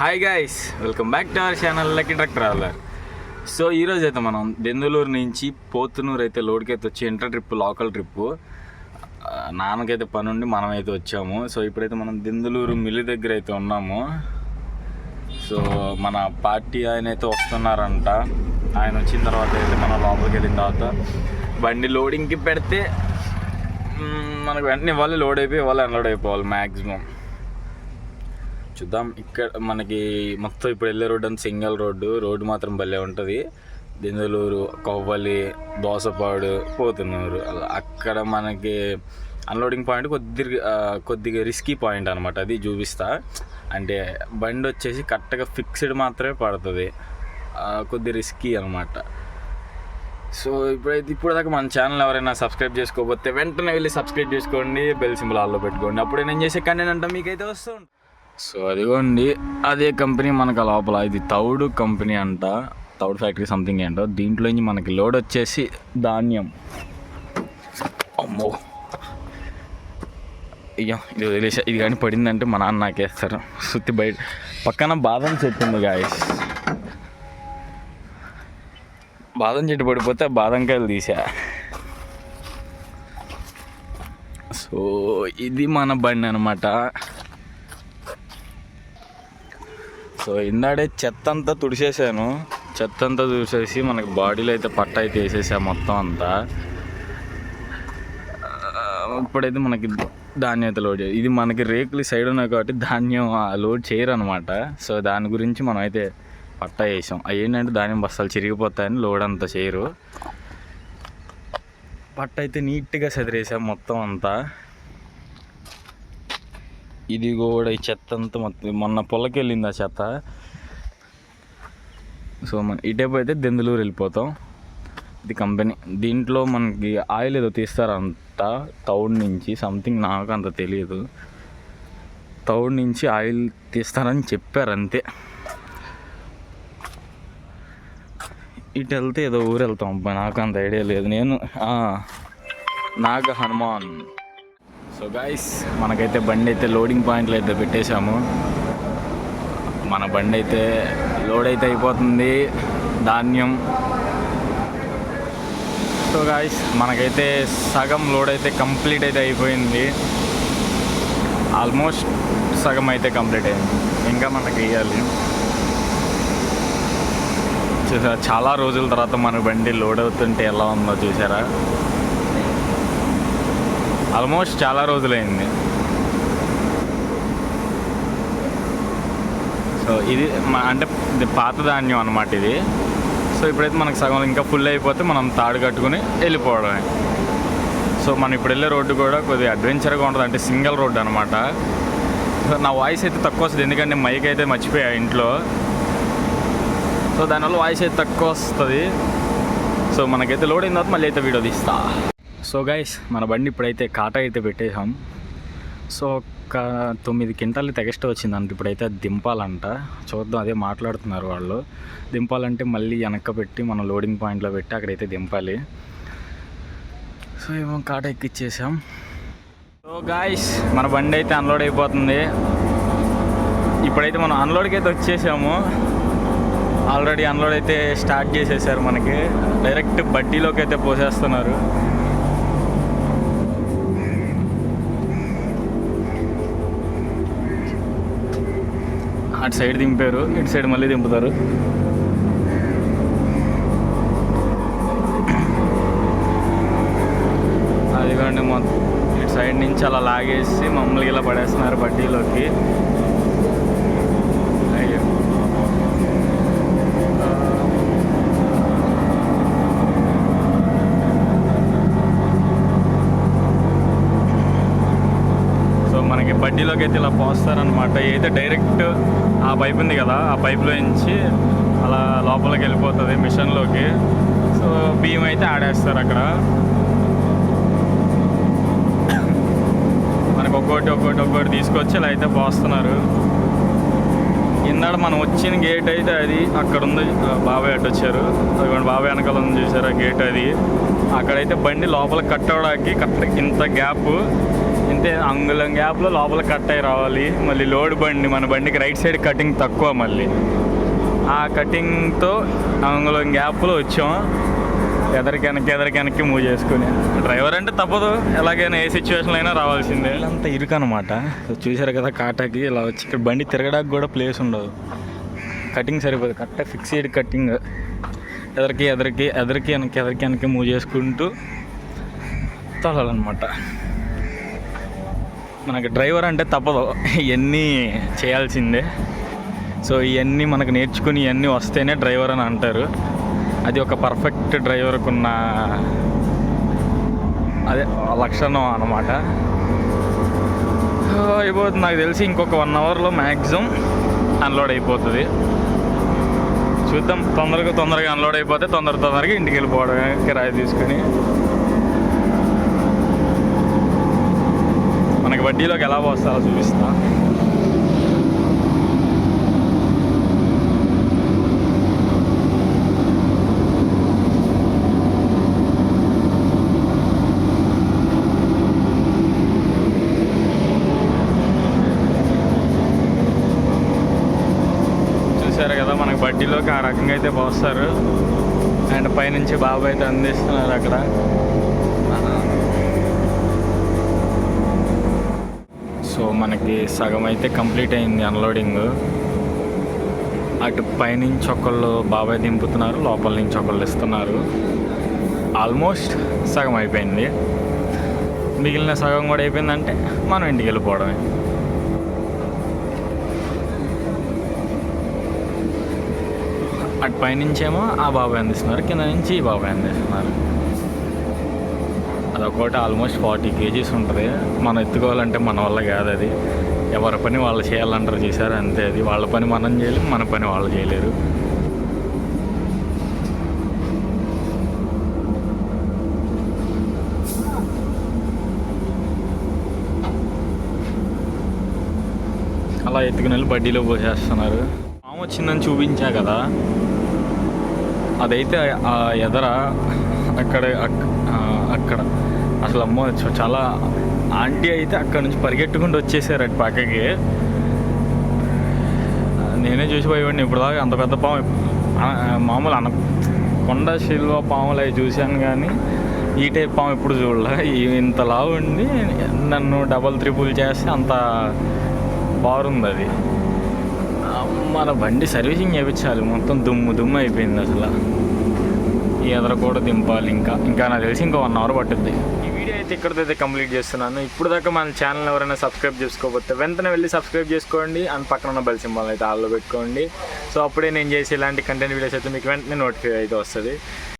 Hi guys welcome back to our channel lucky truck traveller so ఈరోజు అయితే మనం దెందులూరు నుంచి పోతునూరు అయితే లోడ్కి అయితే వచ్చి ఇంటర్ ట్రిప్ లోకల్ ట్రిప్. నాన్నకైతే పని ఉండి మనం అయితే వచ్చాము. సో ఇప్పుడైతే మనం దెందులూరు మిల్లి దగ్గర అయితే ఉన్నాము. సో మన పార్టీ ఆయన అయితే వస్తున్నారంట. ఆయన వచ్చిన తర్వాత అయితే మనం లోపలికి వెళ్ళిన తర్వాత బండి లోడింగ్కి పెడితే మనకు వెంటనే ఇవ్వాలి లోడ్ అయిపోయి ఇవ్వాలి అన్లోడ్ అయిపోవాలి మ్యాక్సిమం చూద్దాం. ఇక్కడ మనకి మొత్తం ఇప్పుడు వెళ్ళే రోడ్ అంతా సింగల్ రోడ్డు. రోడ్డు మాత్రం భలే ఉంటుంది. దిందలూరు కొవ్వలి దోసపాడు పోతున్నారు. అక్కడ మనకి అన్లోడింగ్ పాయింట్ కొద్దిగా కొద్దిగా రిస్కీ పాయింట్ అనమాట అది చూపిస్తా. అంటే బండి వచ్చేసి కరెక్ట్గా ఫిక్స్డ్ మాత్రమే పడుతుంది. కొద్ది రిస్కీ అనమాట సో ఇప్పుడైతే ఇప్పుడు దాకా మన ఛానల్ ఎవరైనా సబ్స్క్రైబ్ చేసుకోకపోతే వెంటనే వెళ్ళి సబ్స్క్రైబ్ చేసుకోండి. బెల్ సింబల్ ఆల్లో పెట్టుకోండి. అప్పుడే నేను చేసే కంటెంట్ అంటే మీకైతే వస్తూ ఉంటుంది సో అదిగోండి అదే కంపెనీ మనకు లోపల. ఇది తౌడు కంపెనీ అంట. తౌడు ఫ్యాక్టరీ సంథింగ్ ఏంటో. దీంట్లో నుంచి మనకి లోడ్ వచ్చేసి ధాన్యం. అమ్మో. అయ్యో ఇది వదిలేసా. ఇది కానీ పడిందంటే మా నాన్న నాకేస్తారు. సుత్తి బయట. పక్కన బాదం చెట్టు ఉంది గాయస్ బాదం చెట్టు పడిపోతే బాదం బాదంకాయలు తీసా. సో ఇది మన బండి అనమాట సో ఇందాడే చెత్త అంతా తుడిసేసాను. చెత్త అంతా తుడిసేసి మనకి బాడీలో అయితే పట్ట అయితే వేసేసా మొత్తం అంతా. ఇప్పుడైతే మనకి ధాన్యం అయితే లోడ్ చేయాలి ఇది మనకి రేకులు సైడ్ ఉన్నాయి కాబట్టి ధాన్యం ఆ, లోడ్ చేయరు అనమాట సో దాని గురించి మనం అయితే పట్ట వేసాం. అవి ఏంటంటే ధాన్యం బస్తాలు చిరిగిపోతాయని లోడ్ అంతా చేయరు. పట్ట అయితే నీట్గా సెదిరేసాం మొత్తం అంతా. ఇది కూడా ఈ చెత్త అంతా మొత్తం మొన్న పొలకి వెళ్ళింది ఆ చెత్త. సో మన ఇటేపు అయితే దెందులూరు వెళ్ళిపోతాం. ఇది కంపెనీ. దీంట్లో మనకి ఆయిల్ ఏదో తీస్తారంట తౌడ్ నుంచి. సంథింగ్ నాకు అంత తెలియదు. తౌడ్ నుంచి ఆయిల్ తీస్తారని చెప్పారు అంతే ఇటు వెళ్తే ఏదో ఊరు వెళ్తాం. అబ్బా నాకు అంత ఐడియా లేదు. నేను నాగ హనుమాన్. సో గాయస్ మనకైతే బండి అయితే లోడింగ్ పాయింట్లు అయితే పెట్టేశాము. మన బండి అయితే లోడ్ అయితే అయిపోతుంది. ధాన్యం. సో గాయస్ మనకైతే సగం లోడ్ అయితే కంప్లీట్ అయితే అయిపోయింది. ఆల్మోస్ట్ సగం అయితే కంప్లీట్ అయింది. ఇంకా మనకి వేయాలి చూసారా చాలా రోజుల తర్వాత మన బండి లోడ్ అవుతుంటే ఎలా ఉందో చూసారా? ఆల్మోస్ట్ చాలా రోజులైంది. సో ఇది అంటే పాత ధాన్యం అనమాట ఇది. సో ఇప్పుడైతే మనకు సగం ఇంకా ఫుల్ అయిపోతే మనం తాడు కట్టుకుని వెళ్ళిపోవడమే. సో మనం ఇప్పుడు వెళ్ళే రోడ్డు కూడా కొద్దిగా అడ్వెంచర్గా ఉంటుంది అంటే సింగిల్ రోడ్డు అనమాట సో నా వాయిస్ అయితే తక్కువ వస్తుంది ఎందుకంటే మైక్ అయితే మర్చిపోయా ఇంట్లో. సో దానివల్ల వాయిస్ అయితే తక్కువ వస్తుంది. సో మనకైతే లోడ్ అయిన తర్వాత మళ్ళీ అయితే వీడియో తీస్తా. సో గైస్ మన బండి ఇప్పుడైతే కాటా అయితే పెట్టేసాం సో ఒక తొమ్మిది క్వింటాలు తెగస్ట్ వచ్చిందంట. ఇప్పుడైతే దింపాలంట. చూద్దాం అదే మాట్లాడుతున్నారు వాళ్ళు. దింపాలంటే మళ్ళీ వెనక్క పెట్టి మనం లోడింగ్ పాయింట్లో పెట్టి అక్కడైతే దింపాలి. సో ఏమో కాట ఎక్కిచ్చేసాం. సో గాయస్ మన బండి అయితే అన్లోడ్ అయిపోతుంది. ఇప్పుడైతే మనం అన్లోడ్కి అయితే వచ్చేసాము. ఆల్రెడీ అన్లోడ్ అయితే స్టార్ట్ చేసేసారు మనకి. డైరెక్ట్ బడ్డీలోకి అయితే పోసేస్తున్నారు. అటు సైడ్ దింపారు ఇటు సైడ్ మళ్ళీ దింపుతారు. అదిగోండి మొత్తం. ఇటు సైడ్ నుంచి అలా లాగేసి మమ్మల్ని ఇలా పడేస్తున్నారు బడ్డీలోకి మనకి అయితే ఇలా పోస్తారనమాట అయితే డైరెక్ట్ ఆ పైప్ ఉంది కదా ఆ పైప్లో నుంచి అలా లోపలికి వెళ్ళిపోతుంది మిషన్లోకి. సో బియ్యం అయితే ఆడేస్తారు అక్కడ. మనకు ఒక్కోటి ఒక్కోటి ఒక్కోటి తీసుకొచ్చి ఇలా అయితే పోస్తున్నారు. ఇందాడ మనం వచ్చిన గేట్ అయితే అది అక్కడ ఉంది. బాబాయ్ అటు వచ్చారు. అదిగోండి బాబాయ్ వెనకాల ఉంది చూసారా గేట్ అది. అక్కడైతే బండి లోపల కట్టడానికి కరెక్ట్ ఇంత గ్యాప్. అంతే అంగుళం గ్యాప్లో లోపల కట్ అయి రావాలి. మళ్ళీ లోడ్ బండి మన బండికి రైట్ సైడ్ కటింగ్ తక్కువ మళ్ళీ. ఆ కటింగ్తో అంగుళం గ్యాప్లో వచ్చాం. ఎదరికి వెనక్కి మూవ్ చేసుకుని. డ్రైవర్ అంటే తప్పదు. ఎలాగైనా ఏ సిచ్యువేషన్లో అయినా రావాల్సిందే. అంతా ఇరుకు అనమాట చూసారు కదా కాటాకి ఇలా వచ్చి ఇక్కడ బండి తిరగడానికి కూడా ప్లేస్ ఉండదు. కటింగ్ సరిపోదు. కరెక్ట్ ఫిక్స్డ్ కటింగ్ ఎదరికి ఎదరికి ఎదరికి వెనక్కి ఎదరికి వెనక్కి మూవ్ చేసుకుంటూ తొలాలన్నమాట. మనకి డ్రైవర్ అంటే తప్పదు. ఇవన్నీ చేయాల్సిందే. సో ఇవన్నీ మనకు నేర్చుకుని ఇవన్నీ వస్తేనే డ్రైవర్ అని అంటారు. అది ఒక పర్ఫెక్ట్ డ్రైవర్కు ఉన్న అదే లక్షణం అనమాట అయిపోతుంది. నాకు తెలిసి ఇంకొక వన్ అవర్లో మ్యాక్సిమం అన్లోడ్ అయిపోతుంది. చూద్దాం. తొందరగా తొందరగా అన్లోడ్ అయిపోతే తొందర తొందరగా ఇంటికి వెళ్ళిపోవడమే కిరాయి తీసుకుని. మనకి వడ్డీలోకి ఎలా పోస్తారో చూపిస్తా. చూసారు కదా మనకి వడ్డీలోకి ఆ రకంగా అయితే పోస్తారు. అండ్ పైనుంచి బాబు అయితే అందిస్తున్నారు అక్కడ. సో మనకి సగం అయితే కంప్లీట్ అయింది అన్లోడింగ్. అటు పైనుంచి ఒకళ్ళు బాబాయ్ దింపుతున్నారు లోపల నుంచి ఒకళ్ళు ఇస్తున్నారు. ఆల్మోస్ట్ సగం అయిపోయింది. మిగిలిన సగం కూడా అయిపోయిందంటే మనం ఇంటికి వెళ్ళిపోవడమే. అటు పైనుంచేమో ఆ బాబాయ్ అందిస్తున్నారు కింద నుంచి ఈ బాబాయ్ అందిస్తున్నారు. అదొకటి ఆల్మోస్ట్ ఫార్టీ కేజీస్ ఉంటుంది. మనం ఎత్తుకోవాలంటే మన వల్ల కాదు అది. ఎవరి పని వాళ్ళు చేయాలంటారు చేశారు అంతే అది. వాళ్ళ పని మనం చేయలేము మన పని వాళ్ళు చేయలేరు. అలా ఎత్తుకుని వెళ్ళి బడ్డీలో పోసేస్తున్నారు. పాము వచ్చిందని చూపించా కదా. అదైతే ఆ ఎదర అక్కడ అక్కడ. అసలు అమ్మో చాలా ఆంటీ అయితే అక్కడ నుంచి పరిగెట్టుకుంటూ వచ్చేసారు అటు పక్కకి. నేనే చూసి పోయేవాడిని ఇప్పుడు దాకా అంత పెద్ద పాము మామూలు అన కొండ శిల్వ పాములు అవి చూశాను కానీ ఈ టైప్ పాము ఎప్పుడు చూడలే. ఇంత లావు ఉండి నన్ను డబల్ త్రిపుల్ చేస్తే అంత బాగుంది అది. మన బండి సర్వీసింగ్ చేయించాలి మొత్తం దుమ్ము దుమ్ము అయిపోయింది అసలు. ఈ ఎదర కూడా దింపాలి ఇంకా. ఇంకా నాకు తెలిసి ఇంకా వన్ అవర్ పట్టుద్ది. ఈ వీడియో అయితే ఇక్కడితో అయితే కంప్లీట్ చేస్తున్నాను. ఇప్పుడు దాకా మన ఛానల్ ఎవరైనా సబ్స్క్రైబ్ చేసుకోకపోతే వెంటనే వెళ్ళి సబ్స్క్రైబ్ చేసుకోండి. అండ్ పక్కన ఉన్న బెల్ సింబల్ అయితే ఆల్లో పెట్టుకోండి. సో అప్పుడే నేను చేసే ఇలాంటి కంటెంట్ వీడియోస్ అయితే మీకు వెంటనే నోటిఫై అయితే వస్తుంది.